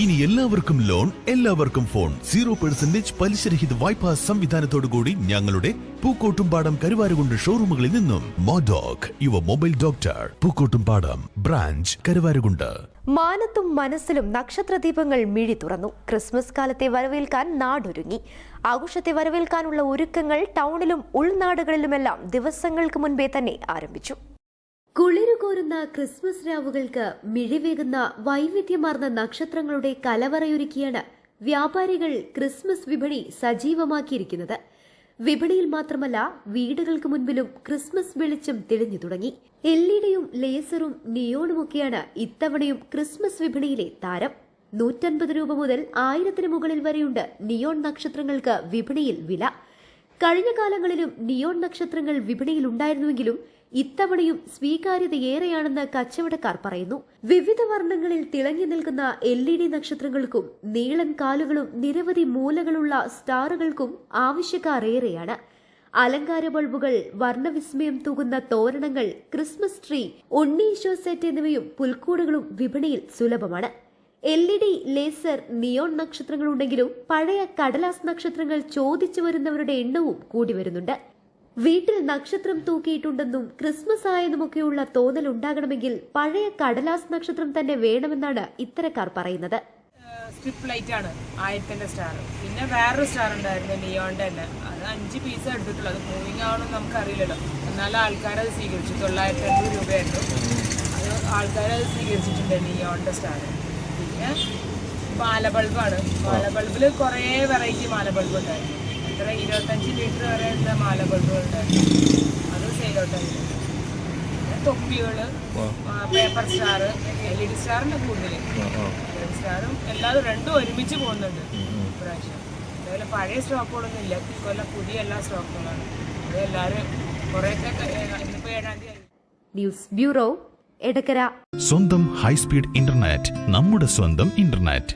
ഇനി എല്ലാവർക്കും ലോൺ എല്ലാവർക്കും ഫോൺ. സീറോ പെർസെന്റേജ് പലിശരഹിത വായ്പാ സംവിധാനത്തോടുകൂടി ഞങ്ങളുടെ പൂക്കോട്ടുംപാടം കരുവാരുകൊണ്ട് ഷോറൂമുകളിൽ നിന്നും. മോഡോക് Yuva mobile doctor Pookkottumpadam branch Karuvarakundu. മാനത്തും മനസ്സിലും നക്ഷത്രദീപങ്ങൾ മിഴി തുറന്നു. ക്രിസ്മസ് കാലത്തെ വരവേൽക്കാൻ നാടൊരുങ്ങി. ആഘോഷത്തെ വരവേൽക്കാനുള്ള ഒരുക്കങ്ങൾ ടൗണിലും ഉൾനാടുകളിലുമെല്ലാം ദിവസങ്ങൾക്ക് മുൻപേ തന്നെ ആരംഭിച്ചു. കുളിരുകോരുന്ന ക്രിസ്മസ് രാവുകൾക്ക് മിഴിവേകുന്ന വൈവിധ്യമാർന്ന നക്ഷത്രങ്ങളുടെ കലവറയൊരുക്കിയാണ് വ്യാപാരികൾ ക്രിസ്മസ് വിപണി സജീവമാക്കിയിരിക്കുന്നത്. വിപണിയിൽ മാത്രമല്ല വീടുകൾക്ക് മുൻപിലും ക്രിസ്മസ് വെളിച്ചം തെളിഞ്ഞു തുടങ്ങി. എൽ ഇ ഡിയും ലേസറും നിയോണുമൊക്കെയാണ് ഇത്തവണയും ക്രിസ്മസ് വിപണിയിലെ താരം. നൂറ്റൻപത് രൂപ മുതൽ ആയിരത്തിന് മുകളിൽ വരെയുണ്ട് നിയോൺ നക്ഷത്രങ്ങൾക്ക് വിപണിയിൽ വില. കഴിഞ്ഞ കാലങ്ങളിലും നിയോൺ നക്ഷത്രങ്ങൾ വിപണിയിൽ ഉണ്ടായിരുന്നുവെങ്കിലും ഇത്തവണയും സ്വീകാര്യതയേറെയാണെന്ന് കച്ചവടക്കാർ പറയുന്നു. വിവിധ വർണങ്ങളിൽ തിളങ്ങി നിൽക്കുന്ന എൽ ഇ ഡി നക്ഷത്രങ്ങൾക്കും നീളൻ കാലുകളും നിരവധി മൂലകളുള്ള സ്റ്റാറുകൾക്കും ആവശ്യക്കാർ ഏറെയാണ് അലങ്കാര ബൾബുകൾ വർണവിസ്മയം തൂകുന്ന തോരണങ്ങൾ ക്രിസ്മസ് ട്രീ ഉണ്ണീശോ സെറ്റ് എന്നിവയും പുൽക്കൂടുകളും വിപണിയിൽ സുലഭമാണ്. L E D laser neon നക്ഷത്രങ്ങളുണ്ടെങ്കിലും പഴയ കടലാസ് നക്ഷത്രങ്ങൾ ചോദിച്ചു വരുന്നവരുടെ എണ്ണവും കൂടി വരുന്നുണ്ട്. വീട്ടിൽ നക്ഷത്രം തൂക്കിയിട്ടുണ്ടെന്നും ക്രിസ്മസ് ആയതുമൊക്കെയുള്ള തോന്നൽ ഉണ്ടാകണമെങ്കിൽ പഴയ കടലാസ് നക്ഷത്രം തന്നെ വേണമെന്നാണ് ഇത്തരക്കാർ പറയുന്നത്. സ്ട്രിപ്പ് ലൈറ്റ് ആണ് ആയിരത്തിന്റെ സ്റ്റാർ. പിന്നെ വേറൊരു സ്റ്റാർ ഉണ്ടായിരുന്നു നിയോന്റെ തന്നെ. അത് അഞ്ച് പീസ് എടുത്തിട്ടുള്ളൂ അത് മൂവിങ് ആവണമെന്ന് നമുക്കറിയില്ലല്ലോ. എന്നാലും ആൾക്കാരത് സ്വീകരിച്ചു. തൊള്ളായിരത്തി അൻപത് രൂപയായിരുന്നു. അത് ആൾക്കാരത് സ്വീകരിച്ചിട്ടുണ്ട് നിയോന്റെ സ്റ്റാർ. പിന്നെ മാല ബൾബാണ് മാല ബൾബിൽ കുറേ വെറൈറ്റി മാല ബൾബ് ഉണ്ടായിരുന്നു. എത്ര? ഇരുപത്തഞ്ച് ലിറ്റർ വരെ ഉള്ള മാല ബൾബുകൾ ഉണ്ടായിരുന്നു അത് സെയിലോട്ടായിരുന്നു പിന്നെ തൊപ്പികൾ paper star L E D സ്റ്റാറിന്റെ കൂടുതൽ സ്റ്റാറും എല്ലാതും രണ്ടും ഒരുമിച്ച് പോകുന്നുണ്ട് ഇപ്രാവശ്യം. അതേപോലെ പഴയ സ്റ്റോക്കുകളൊന്നും ഇല്ല. ഇക്കൊല്ലം പുതിയ എല്ലാ സ്റ്റോക്കുകളാണ്. അത് എല്ലാവരും കുറേയൊക്കെ ഇന്നിപ്പോൾ ഏഴാം തീയതി ന്യൂസ് ബ്യൂറോ എടക്കര. സ്വന്തം ഹൈസ്പീഡ് ഇന്റർനെറ്റ് നമ്മുടെ സ്വന്തം ഇന്റർനെറ്റ്.